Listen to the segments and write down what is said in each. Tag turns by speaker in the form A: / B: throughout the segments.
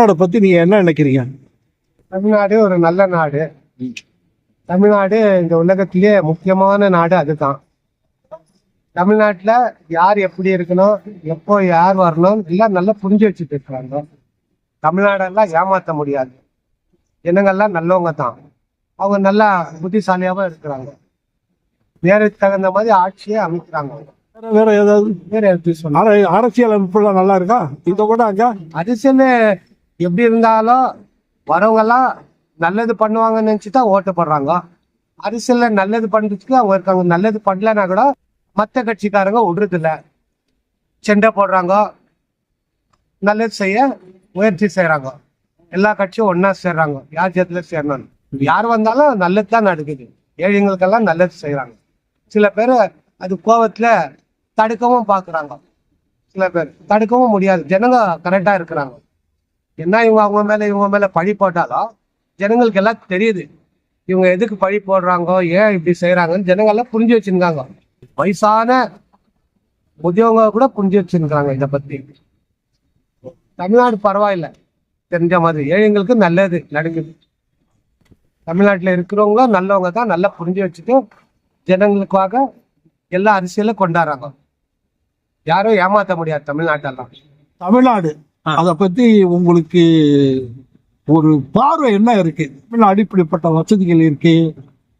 A: தமிழ்நாடை பத்தி நீங்க என்ன நினைக்கிறீங்க?
B: தமிழ்நாடு ஒரு நல்ல நாடு. தமிழ்நாடு இந்த உலகத்திலேயே முக்கியமான நாடு அதுதான். தமிழ்நாட்டுல யார் எப்படி இருக்கணும் எப்போ யார் வரணும் எல்லாம் நல்லா புரிஞ்சு வச்சுட்டு இருக்காங்க. தமிழ்நாடெல்லாம் ஏமாத்த முடியாது. ஜனங்கள்லாம் நல்லவங்க தான். அவங்க நல்லா புத்திசாலியாவும் இருக்கிறாங்க. நேருக்கு தகுந்த மாதிரி ஆட்சியை அமைக்கிறாங்க.
A: வேற வேற ஏதாவது?
B: வேற எப்படி சொன்னா
A: அர- அரசியல் அமைப்புலாம் நல்லா இருக்கா? இதை கூட அங்க?
B: அரசியல் எப்படி இருந்தாலும் வரவங்கெல்லாம் நல்லது பண்ணுவாங்கன்னு நினச்சி தான் ஓட்டு போடுறாங்க. அரசியலில் நல்லது பண்ணுறதுக்கு அவங்க இருக்காங்க. நல்லது பண்ணலன்னா கூட மற்ற கட்சிக்காரங்க விடுறது செண்டை போடுறாங்க. நல்லது செய்ய முயற்சி செய்கிறாங்க எல்லா கட்சியும் ஒண்ணா சேர்றாங்க. யார் ஜெத்துல சேரணும்? யார் வந்தாலும் நல்லது தான் நடக்குது. ஏழைங்களுக்கெல்லாம் நல்லது செய்கிறாங்க சில பேர் அது கோவத்துல தடுக்கவும் பாக்குறாங்க சில பேர் தடுக்கவும் முடியாது. ஜனங்க கரெக்டா இருக்கிறாங்க. என்ன இவங்க அவங்க மேல இவங்க மேல பழி போட்டாலும் ஜனங்களுக்கு எல்லாம் தெரியுது. இவங்க எதுக்கு பழி போடுறாங்க ஏன் இப்படி செய்யறாங்கன்னு ஜனங்கள்லாம் புரிஞ்சு வச்சிருக்காங்க. வயசான முதியவங்க கூட புரிஞ்சு வச்சிருக்காங்க இதை பத்தி. தமிழ்நாடு பரவாயில்ல. தெரிஞ்ச மாதிரி. ஏழைங்களுக்கு நல்லது நடக்குது. தமிழ்நாட்டில் இருக்கிறவங்களும் நல்லவங்க தான் நல்லா புரிஞ்சு வச்சுட்டு ஜனங்களுக்காக எல்லா அரசியலும் கொண்டாடுறாங்க. யாரும் ஏமாற்ற முடியாது தமிழ்நாட்டெல்லாம்.
A: தமிழ்நாடு. அத பத்தி உங்களுக்கு ஒரு பார்வை என்ன இருக்கு? தமிழ்நாடு இப்படிப்பட்ட வசதிகள் இருக்கு.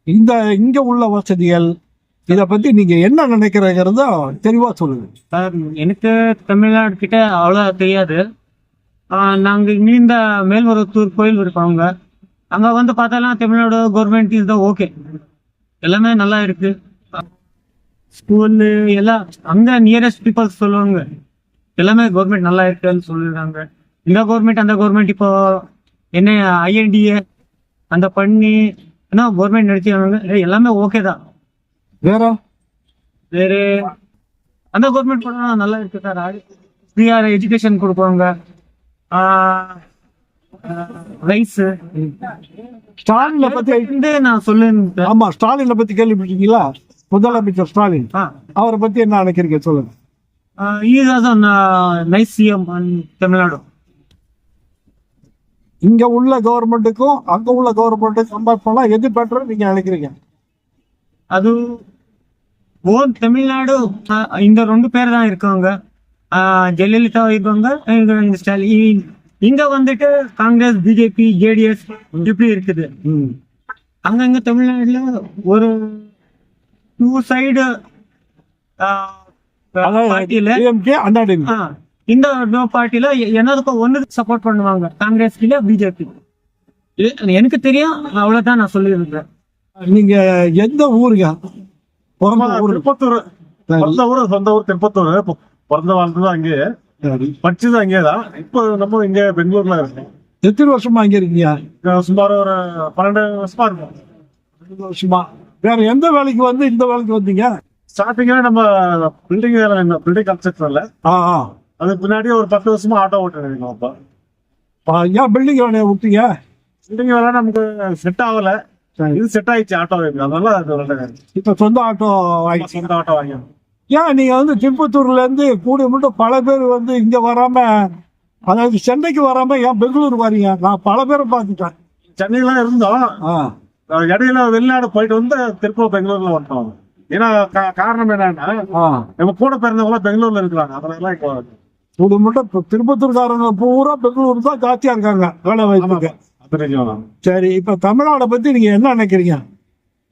A: இந்த இங்க உள்ள வசதிகள் இத பத்தி நீங்க என்ன நினைக்கிறீங்கிறத தெளிவா சொல்லுங்க.
C: சார் எனக்கு தமிழ்நாடு கிட்ட அவ்வளோ தெரியாது. ஆஹ் நாங்க இங்க இந்த மேல்மருவத்தூர் கோயில் இருப்பாங்க அங்க. வந்து பார்த்தாலாம் தமிழ்நாடு கவர்மெண்ட் இஸ் ஓகே எல்லாமே நல்லா இருக்கு. ஸ்கூலு எல்லாம் அங்க நியரஸ்ட் பீப்புள்ஸ் சொல்லுவாங்க. எல்லாமே கவர்மெண்ட் நல்லா இருக்குன்னு சொல்லிடுறாங்க இந்த கவர்மெண்ட் அந்த கவர்மெண்ட் இப்போ என்ன ஐஎன்டிஏ அந்த பண்ணி என்ன கவர்மெண்ட் நடத்தி எல்லாமே ஓகே தான்.
A: வேற?
C: வேற அந்த கவர்மெண்ட் பண்ணா நல்லா இருக்கு சார். ஃப்ரீயாக எஜுகேஷன் கொடுப்பாங்க. ரைஸ்
A: ஸ்டாலினை பத்தி
C: வந்து நான் சொல்லுங்க
A: ஆமா ஸ்டாலினை பத்தி கேள்விப்பட்டீங்களா முதலமைச்சர் ஸ்டாலின். அவரை பத்தி என்ன நினைக்கிறீங்க சொல்லுங்க.
C: Is also nice CM Tamil Nadu
A: இங்க உள்ள கவர்மெண்ட்டுக்கும் அங்க உள்ள கவர்மெண்ட்டுக்கும் கம்பேர் பண்ணா எது பெட்டர் நீங்க நினைக்கிறீங்க?
C: அது ஓன் தமிழ்நாடு இந்த ரெண்டு பேர் தான் இருக்காங்க. ஜெயலலிதா இருக்காங்க இந்த ஸ்டாலின் இங்க வந்துட்டு காங்கிரஸ் பிஜேபி ஜேடிஎஸ் இப்படி இருக்குது. அங்கங்க தமிழ்நாடுல ஒரு டூ சைடு இந்த பார்ட்டியில என்னதுக்கும் ஒண்ணுக்கு சப்போர்ட் பண்ணுவாங்க. காங்கிரஸ் இல்ல பிஜேபி எனக்கு தெரியும் அவ்வளவுதான் நான் சொல்லியிருக்கிறேன்
A: நீங்க எந்த ஊருங்க?
D: திருப்பத்தூர் பிறந்த ஊர். சொந்த ஊர் திருப்பத்தூர். பிறந்த வாழ்ந்தது அங்கே
A: சரி.
D: படிச்சது அங்கே தான். இப்போ நம்ம இங்க பெங்களூர்ல இருக்கோம்.
A: எத்தனை வருஷமா இங்க இருக்கீங்க?
D: சுமார் ஒரு பன்னெண்டு வருஷமா இருக்கும்.
A: வருஷமா. வேற எந்த வேலைக்கு வந்து இந்த வேலைக்கு வந்தீங்க?
D: ஸ்டார்டிங்ல நம்ம பில்டிங் வேலை பில்டிங் கன்ஸ்ட்ரக்ஷன்ல
A: ஆ ஆ.
D: அதுக்கு பின்னாடி ஒரு பத்து வருஷமா ஆட்டோ ஓட்டுறேன் அப்ப
A: ஆ, ஏன் பில்டிங் வேலையை விட்டீங்க
D: பில்டிங் வேலை நமக்கு செட் ஆகல. இது செட் ஆயிடுச்சு ஆட்டோ அதனால அது விளையாடுறேன்.
A: இப்ப சொந்த ஆட்டோ ஆயிடுச்சு
D: சொந்த ஆட்டோ வாங்கி
A: ஏன் நீங்க வந்து திருப்பத்தூர்ல இருந்து கூடி மட்டும் பல பேர் வந்து இங்க வராம அதாவது சென்னைக்கு வராம ஏன் பெங்களூர் வரீங்க? நான் பல பேரை பார்த்துட்டேன்.
D: சென்னையில இருந்தோம்.
A: ஆ.
D: இடையில வெளிநாடு போயிட்டு வந்து திருப்ப பெங்களூர்ல வந்துட்டோம். ஏன்னா காரணம் என்னன்னா நம்ம கூட பிறந்தவங்க பெங்களூர்ல இருக்கிறாங்க. அதனால இப்போ
A: மட்டும் திருப்பத்தூர்காரங்க பூரா பெங்களூர் தான் ஜாஸ்தியா இருக்காங்க வேலை வாய்ப்புக்கு. சரி இப்ப தமிழ்நாடை பத்தி நீங்க என்ன நினைக்கிறீங்க?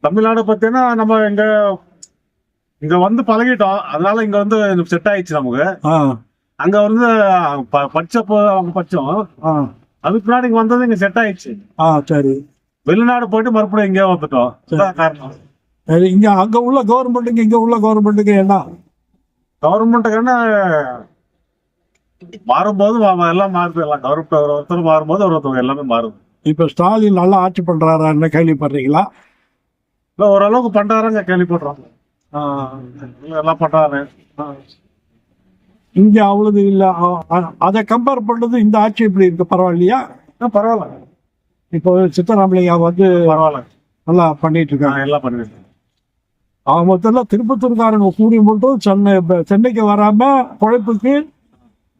D: தமிழ்நாடு பார்த்தீங்கன்னா நம்ம இங்க இங்க வந்து பழகிட்டோம். அதனால இங்க வந்து செட் ஆயிடுச்சு நமக்கு. அங்க வந்து படிச்சப்போ அவங்க படிச்சோம். அதுக்கு முன்னாடி இங்க வந்தது இங்க செட் ஆயிடுச்சு.
A: சரி.
D: வெளிநாடு போயிட்டு மறுபடியும் இங்கே வந்துட்டோம். காரணம்.
A: இங்க அங்க உள்ள கவர்மெண்ட்டுக்கு இங்க உள்ள கவர்மெண்ட்டுக்கு என்ன?
D: கவர்மெண்ட்டுக்கான மாறும்போது எல்லாம் மாறுது. எல்லாம் கவர்மெண்ட் ஒரு ஒருத்தர் மாறும்போது ஒரு ஒருத்தர் எல்லாமே மாறுது.
A: இப்ப ஸ்டாலின் நல்லா ஆட்சி பண்றாரான்னு கேள்விப்படுறீங்களா?
D: இல்ல ஓரளவுக்கு பண்றாருங்க கேள்விப்படுறோம். எல்லாம் பண்றாரு.
A: இங்க அவ்வளவு இல்ல. அதை கம்பேர் பண்றது இந்த ஆட்சி இப்படி இருக்கு பரவாயில்லையா?
D: பரவாயில்ல.
A: இப்போ சித்தராமலிங்கா வந்து
D: பரவாயில்ல.
A: நல்லா பண்ணிட்டு இருக்காங்க.
D: எல்லாம் பண்ணிருக்கேன்
A: அவங்க மொத்தம் திருப்பத்தூர்காரங்க கூடி மட்டும் சென்னை சென்னைக்கு வராம தான்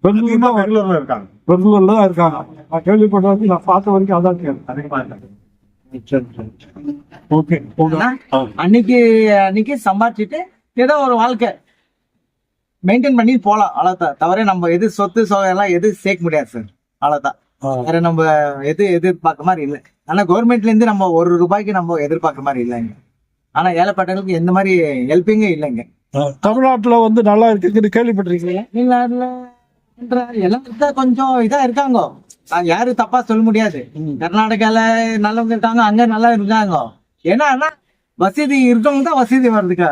D: பெங்களூர்ல இருக்காங்க.
A: பெங்களூர்ல தான் இருக்காங்க. நான் கேள்விப்பட்ட வரைக்கும் நான் பார்த்த வரைக்கும் அதான் கேள்வி. சரி சரி ஓகே ஓகே
E: அன்னைக்கு அன்னைக்கு சம்பாதிச்சுட்டு ஏதோ ஒரு வாழ்க்கை. மெயின்டைன் பண்ணி போலாம் அவ்வளவுதான். தவிர நம்ம எது சொத்து சோகம் எல்லாம் எது சேர்க்க முடியாது சார் அவ்வளவுதான். வேற நம்ம எது எதிர்பார்க்க மாதிரி இல்லை. ஆனா கவர்மெண்ட்ல இருந்து நம்ம ஒரு ரூபாய்க்கு நம்ம எதிர்பார்க்க மாதிரி இல்லைங்க. ஆனா ஏழைப்பட்டவங்களுக்கு எந்த மாதிரி ஹெல்ப்பிங்கே இல்லைங்க.
A: தமிழ்நாட்டுல வந்து நல்லா இருக்குன்னு கேள்விப்பட்டிருக்கீங்க
E: தமிழ்நாட்டுல பண்ற எல்லாம் தான் கொஞ்சம் இதா இருக்காங்க. நான் யாரும் தப்பா சொல்ல முடியாது. கர்நாடகால நல்லவங்க இருக்காங்க அங்க நல்லா இருக்காங்க ஏன்னா வசதி இருக்கவங்க தான் வசதி வருதுக்கா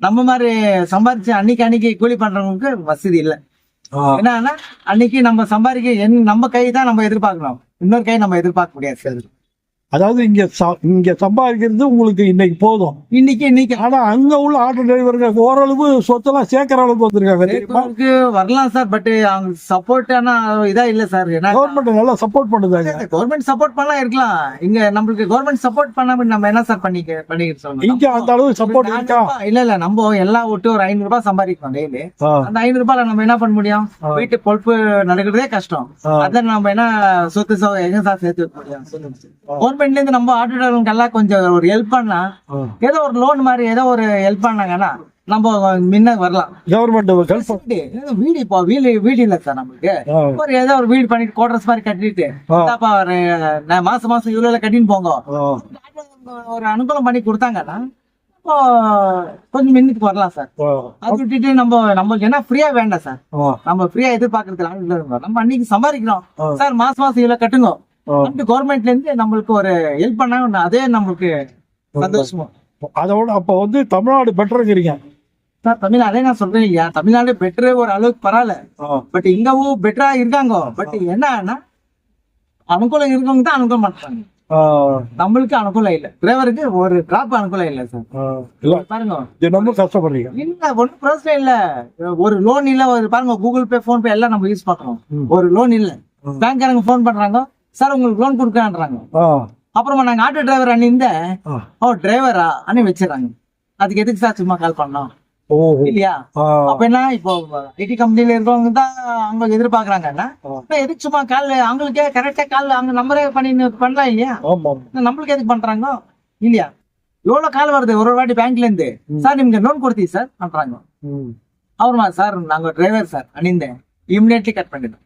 E: நம்ம மாதிரி சம்பாரிச்சு அன்னைக்கு அன்னைக்கு கூலி பண்றவங்களுக்கு வசதி இல்லை. என்னன்னா அன்னைக்கு நம்ம சம்பாதிக்க என் நம்ம கை தான் நம்ம எதிர்பார்க்கணும். இன்னொரு கை நம்ம எதிர்பார்க்க முடியாது
A: அதாவது இங்க இங்க சம்பாதிக்கிறது உங்களுக்கு இன்னைக்கு போதும்.
E: இன்னைக்கு இன்னைக்கு.
A: ஆனா அங்க உள்ள ஆட்டோ டிரைவருங்க ஓரளவு சொத்தெல்லாம் சேர்க்கிற அளவுக்கு வந்திருக்காங்க. தெரியுமா?
E: வரலாம் சார் பட் அவங்க சப்போர்ட் ஆனா இதா இல்ல சார்.
A: கவர்மெண்ட் நல்லா சப்போர்ட் பண்ணுதாங்க.
E: கவர்மெண்ட் சப்போர்ட் பண்ணலாம் இருக்கலாம். இங்க நம்மளுக்கு கவர்மெண்ட் சப்போர்ட் பண்ணாம நம்ம என்ன சார் பண்ணிக்க பண்ணிக்கிட்டு
A: இங்க அந்த அளவு சப்போர்ட் இருக்கா?
E: இல்ல இல்ல நம்ம எல்லாம் விட்டு ஒரு ஐநூறு ரூபாய் சம்பரிக்கிறோம் டெய்லி. அந்த ஐநூறு ரூபாய்ல நம்ம என்ன பண்ண முடியும். வீட்டு பொழப்பு நடக்கிறதே கஷ்டம். அத நம்ம என்ன சொத்து சோ எங்க சார் சேர்த்து வைக்க முடியும்? சொல்லுங்க கவர்மெண்ட்ல இருந்து நம்ம ஆட்டோ கொஞ்சம் ஒரு ஹெல்ப் பண்ணா
A: ஆ.
E: ஏதோ ஒரு லோன் மாதிரி ஏதோ ஒரு ஹெல்ப் பண்ணாங்கன்னா நம்ம முன்ன வரலாம்.
A: கவர்மெண்ட்
E: வீடு இப்போ வீடு வீடு இல்ல சார் நம்மளுக்கு. ஒரு ஏதோ ஒரு வீடு பண்ணிட்டு குவார்டர்ஸ் மாதிரி கட்டிட்டு நான் மாசம் மாசம் இவ்வளவு கட்டின்னு போங்க. ஒரு அனுகூலம் பண்ணி கொடுத்தாங்கன்னா கொஞ்சம் மின்னுக்கு வரலாம் சார் அது விட்டுட்டு நம்ம நம்மளுக்கு என்ன ஃப்ரீயா வேண்டாம் சார் நம்ம ஃப்ரீயா எதிர்பார்க்கறதுல நம்ம. அன்னைக்கு சம்பாதிக்கிறோம். சார் மாசம் மாசம் இவ்வளவு கட்டுங்க. கவர்மெண்ட்ல இருந்து நம்மளுக்கு ஒரு ஹெல்ப் பண்ணா அதே நம்மளுக்கு சந்தோஷமா.
A: அதோட அப்ப வந்து தமிழ்நாடு பெட்டருங்கிறீங்க.
E: சார் தமிழ் அதே நான் சொல்றேன் இல்லையா? தமிழ்நாடு பெட்ரு ஒரு அளவுக்கு பரவாயில்ல. பட் இங்கவும் பெட்டரா இருக்காங்க? பட் என்னன்னா அனுகூலம் இருக்கவங்க தான் அனுகூலம் பண்றாங்க. நம்மளுக்கு அனுகூலம் இல்ல. டிரைவருக்கு ஒரு டிராப் அனுகூலம் இல்ல சார். பாருங்க.
A: தினமும் கஷ்டப்படுறீங்க.
E: இல்ல ஒன்றும் பிரச்சனை இல்ல. ஒரு லோன் இல்ல ஒரு பாருங்க கூகுள் பே போன் பே எல்லாம் நம்ம யூஸ் பண்றோம். ஒரு லோன் இல்ல.
A: ம்.
E: பேங்க்காரங்க ஃபோன் பண்றாங்க. சார் உங்களுக்கு லோன் கொடுக்கறான்றாங்க
A: ஆ,
E: அப்புறமா நாங்க ஆட்டோ டிரைவர் அணிந்த
A: ஆ.
E: ஓ. டிரைவரா அணி வச்சிடறாங்க. அதுக்கு எதுக்கு சார் சும்மா கால் பண்ணோம்? இல்லையா? அப்ப என்ன இப்போ ஐடி கம்பெனில இருக்கவங்க தான் அவங்க எதிர்பார்க்கறாங்கன்னா. இப்ப எதுக்கு சும்மா கால் அவங்களுக்கே கரெக்டா கால் அவங்க நம்பரே பண்ணி பண்ணலாம் இல்லையா. நம்மளுக்கு எதுக்கு பண்றாங்க? இல்லையா? எவ்வளவு கால் வருது? ஒரு ஒரு வாட்டி பேங்க்ல இருந்து. சார் நீங்க லோன் கொடுத்தீங்க சார் பண்றாங்க. அப்புறமா சார் நாங்க டிரைவர் சார் அணிந்தேன் இமிடியட்லி கட் பண்ணிடுறோம்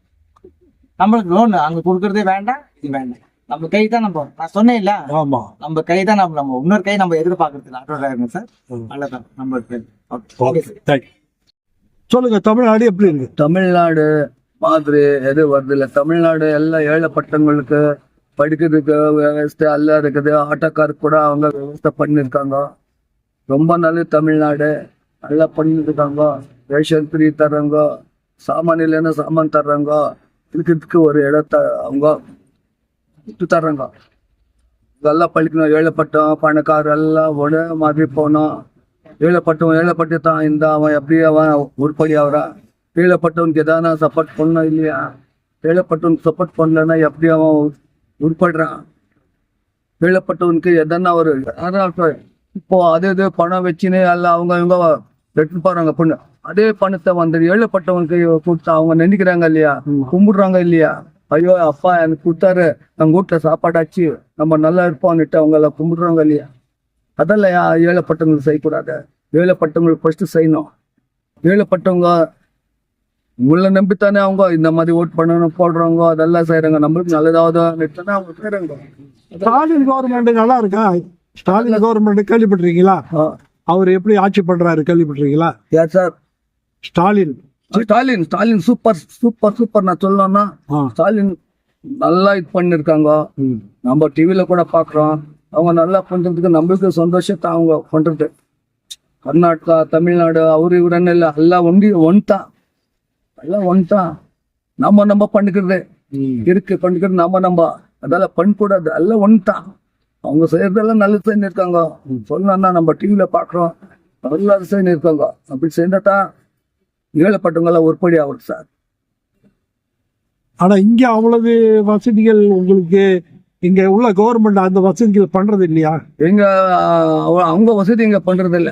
E: நம்மளுக்கு லோன் அங்க கொடுக்கறதே வேண்டாம் இது வேண்டாம். நம்ம கை தான் நம்ம நான் சொன்னேன் இல்ல
A: ஆமா.
E: நம்ம கை தான் நம்ம நம்ம இன்னொரு கை நம்ம எதிர்பார்க்கறது இல்ல. Auto driver sir. அவ்வளவுதான். நம்ம.
A: ஓகே தேங்க்யூ சொல்லுங்க தமிழ்நாடு எப்படி இருக்கு?
F: தமிழ்நாடு மாதிரி எது வருது இல்லை? தமிழ்நாடு எல்லாம் ஏழைப்பட்டவங்களுக்கு படிக்கிறதுக்கு விவசாய எல்லாம் இருக்குது. ஆட்டோக்கார் கூட அவங்க விவசாய பண்ணியிருக்காங்க. ரொம்ப நல்லது தமிழ்நாடு. நல்லா பண்ணியிருக்காங்க. ரேஷன் ஃப்ரீ தர்றாங்க. சாமான் இல்லைன்னா சாமான் தர்றாங்க. இருக்கிறதுக்கு ஒரு இடத்த அவங்க விட்டு தர்றாங்க இதெல்லாம் படிக்கணும் ஏழைப்பட்டோம் பணக்காரர் எல்லாம் ஒரே மாதிரி போனோம் ஏழைப்பட்டவன் ஏழைப்பட்டு தான் இந்த அவன் எப்படி அவன் உருப்படி ஆகிறான் ஏழைப்பட்டவனுக்கு எதாவது சப்போர்ட் பண்ணணும் இல்லையா? ஏழைப்பட்டவனுக்கு சப்போர்ட் பண்ணலன்னா எப்படி அவன் உருப்படுறான்? ஏழைப்பட்டவனுக்கு எதனா ஒரு இப்போ அதே இது பணம் வச்சுன்னு எல்லாம் அவங்க இவங்க எடுத்து போறாங்க பொண்ணு. அதே பணத்தை வந்து ஏழைப்பட்டவனுக்கு கொடுத்தா அவங்க நினைக்கிறாங்க இல்லையா? கும்பிடுறாங்க இல்லையா? ஐயோ அப்பா எனக்கு கொடுத்தாரு. நம்ம வீட்டுல சாப்பாடாச்சு. நம்ம நல்லா இருப்போம்னுட்டு அவங்க எல்லாம் கும்பிடுறாங்க இல்லையா? அதெல்லாம் ஏழைப்பட்டவங்களுக்கு செய்யக்கூடாது. ஏழைப்பட்டவங்களுக்கு ஃபர்ஸ்ட் செய்யணும். ஏழைப்பட்டவங்க உங்களை நம்பித்தானே அவங்க இந்த மாதிரி ஓட் பண்ணணும் போடுறவங்க அதெல்லாம் செய்யறாங்க. நம்மளுக்கு நல்லதாவது அவங்க செய்யறாங்க.
A: ஸ்டாலின் கவர்மெண்ட் நல்லா இருக்கா? ஸ்டாலின் கவர்மெண்ட் கேள்விப்பட்டிருக்கீங்களா? அவர் எப்படி ஆட்சி பண்றாரு கேள்விப்பட்டிருக்கீங்களா?
F: யார் sir?
A: Stalin.
F: Stalin Stalin super super super நான் சொல்லணும்னா. ஸ்டாலின் நல்லா இது பண்ணிருக்காங்க. நம்ம டிவில கூட பாக்குறோம் அவங்க நல்லா பண்றதுக்கு நம்மளுக்கு சந்தோஷத்தை அவங்க பண்றது. கர்நாடகா தமிழ்நாடு அவரு இவரன்னு இல்லை எல்லாம் ஒண்டி ஒன்தான் எல்லாம் ஒன்தான் நம்ம நம்ம பண்ணிக்கிறது. இருக்கு பண்ணிக்கிறது நம்ம நம்ம. அதெல்லாம் பண்ணக்கூடாது எல்லாம் ஒன்தான் அவங்க செய்யறதெல்லாம் நல்லது செஞ்சிருக்காங்க சொல்லணும்னா நம்ம டிவியில பாக்குறோம் நல்லா செஞ்சிருக்காங்க அப்படி செஞ்சாதான் ஏழைப்பட்டவங்க எல்லாம் உருப்படி ஆகுது சார்.
A: ஆனா இங்க அவ்வளவு வசதிகள் உங்களுக்கு இங்க உள்ள கவர்மெண்ட் அந்த வசதிகள் பண்றது இல்லையா?
F: எங்க அவ- அவங்க வசதி இங்க பண்றது இல்ல.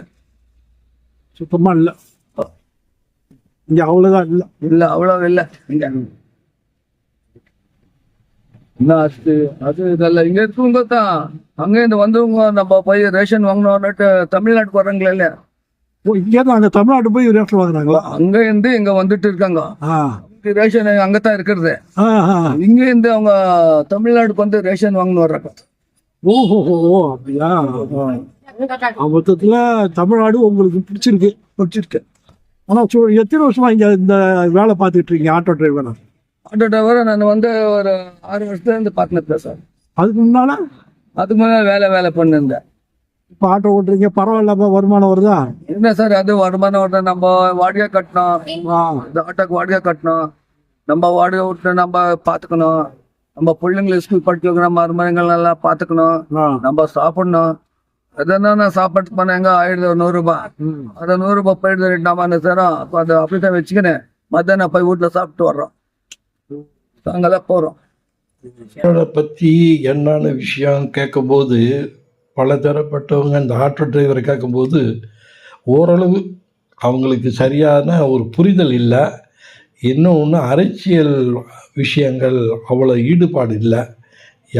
A: சுத்தமா இல்ல. இங்க அவ்வளவுதான் இல்ல.
F: இல்ல அவ்வளவு இல்ல. இங்க. என்ன ஆச்சு அது இதெல்லாம் இங்க இருக்கவங்க தான் அங்க இருந்து வந்தவங்க நம்ம போய் ரேஷன் வாங்கணும்னுட்டு தமிழ்நாட்டுக்கு வர்றாங்களே இல்லையா?
A: ஓ இங்கே தான் அங்கே தமிழ்நாட்டு போய் ரேஷன் வாங்குறாங்களா?
F: அங்க இருந்து இங்க வந்துட்டு இருக்காங்க. ரேஷன் அங்கதான் இருக்கிறது.
A: ஆ ஆ.
F: இங்க இருந்து அவங்க தமிழ்நாட்டுக்கு வந்து ரேஷன் வாங்கணும் வர்றாங்க.
A: ஓஹோ ஓ அப்படியா மொத்தத்துல தமிழ்நாடு உங்களுக்கு பிடிச்சிருக்கு. பிடிச்சிருக்கு. ஆனா சு- எத்தனை வருஷமா இங்க இந்த வேலை பார்த்துட்டு இருக்கீங்க ஆட்டோ டிரைவரா?
F: ஆட்டோ டிரைவரை நான் வந்து ஒரு ஆறு வருஷத்துல இருந்து பார்த்துட்டு சார்.
A: அதுக்கு முன்னால?
F: அதுக்கு மேலே வேலை வேலை பண்ணிருந்தேன்.
A: இப்ப ஆட்டோ ஓட்டுறீங்க பரவாயில்லாம வருமானம் வருதா?
F: என்ன சார் அது வருமானம் வருது நம்ம வாடகை கட்டணும். இந்த ஆட்டோக்கு வாடகை கட்டணும். நம்ம வாடகை விட்டு நம்ம பார்த்துக்கணும் நம்ம பிள்ளைங்களை ஸ்கூல் படிக்க வைக்கணும் மருமகங்கள் எல்லாம் பார்த்துக்கணும். நம்ம சாப்பிடணும். எதனா நான் சாப்பாட்டுக்கு போனேன் எங்க? ஆயிடுது நூறுரூபா
A: ம்.
F: அந்த நூறுரூபா போயிடுது ரெண்டு நாம சாரம். அப்போ அதை அப்படி தான் வச்சுக்கினேன். மத்தியானம் போய் வீட்டில் சாப்பிட்டு வர்றோம். அங்கெல்லாம் போகிறோம்
G: அவரை பற்றி என்னென்ன விஷயம் கேட்கும்போது பல தரப்பட்டவங்க இந்த ஆட்டோ டிரைவரை கேட்கும்போது ஓரளவு அவங்களுக்கு சரியான ஒரு புரிதல் இல்லை. இன்னொன்று அரசியல் விஷயங்கள் அவ்வளோ ஈடுபாடு இல்லை.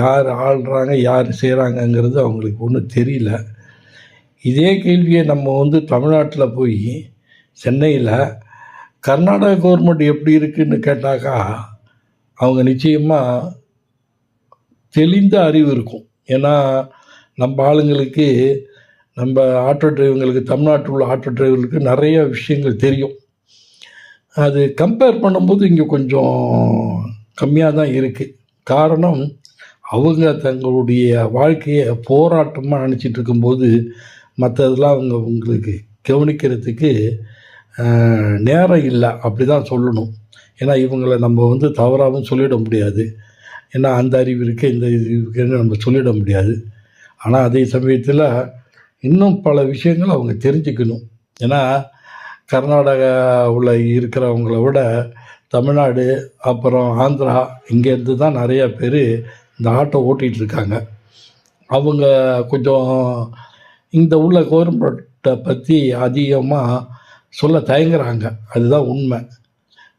G: யார் ஆள்றாங்க யார் செய்கிறாங்கங்கிறது அவங்களுக்கு ஒன்றும் தெரியல. இதே கேள்வியை நம்ம வந்து தமிழ்நாட்டில் போய் சென்னையில் கர்நாடக கவர்மெண்ட் எப்படி இருக்குதுன்னு கேட்டாக்கா அவங்க நிச்சயமாக தெளிந்த அறிவு இருக்கும். ஏன்னா நம்ம ஆளுங்களுக்கு நம்ம ஆட்டோ டிரைவர்களுக்கு தமிழ்நாட்டில் உள்ள ஆட்டோ டிரைவர்களுக்கு நிறைய விஷயங்கள் தெரியும். அது கம்பேர் பண்ணும்போது இங்கே கொஞ்சம் கம்மியாக தான் இருக்குது காரணம் அவங்க தங்களுடைய வாழ்க்கையை போராட்டமாக நினச்சிட்டு இருக்கும்போது மற்றதெல்லாம் அவங்க உங்களுக்கு கவனிக்கிறதுக்கு நேரம் இல்லை. அப்படி தான் சொல்லணும். ஏன்னா இவங்களை நம்ம வந்து தவறாகவும் சொல்லிட முடியாது. ஏன்னா அந்த அறிவு இருக்குது இந்த இது இருக்குன்னு நம்ம சொல்லிட முடியாது. ஆனால் அதே சமயத்தில் இன்னும் பல விஷயங்கள் அவங்க தெரிஞ்சுக்கணும். ஏன்னா கர்நாடகாவில் இருக்கிறவங்கள விட தமிழ்நாடு அப்புறம் ஆந்திரா இங்கேருந்து தான் நிறையா பேர் இந்த ஆட்டோ ஓட்டிகிட்டு இருக்காங்க. அவங்க கொஞ்சம் இந்த உள்ள கவர்மெண்ட்டை பற்றி அதிகமாக சொல்ல தயங்குறாங்க. அதுதான் உண்மை.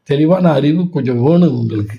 G: தெளிவான அறிவு கொஞ்சம் வேணும் உங்களுக்கு.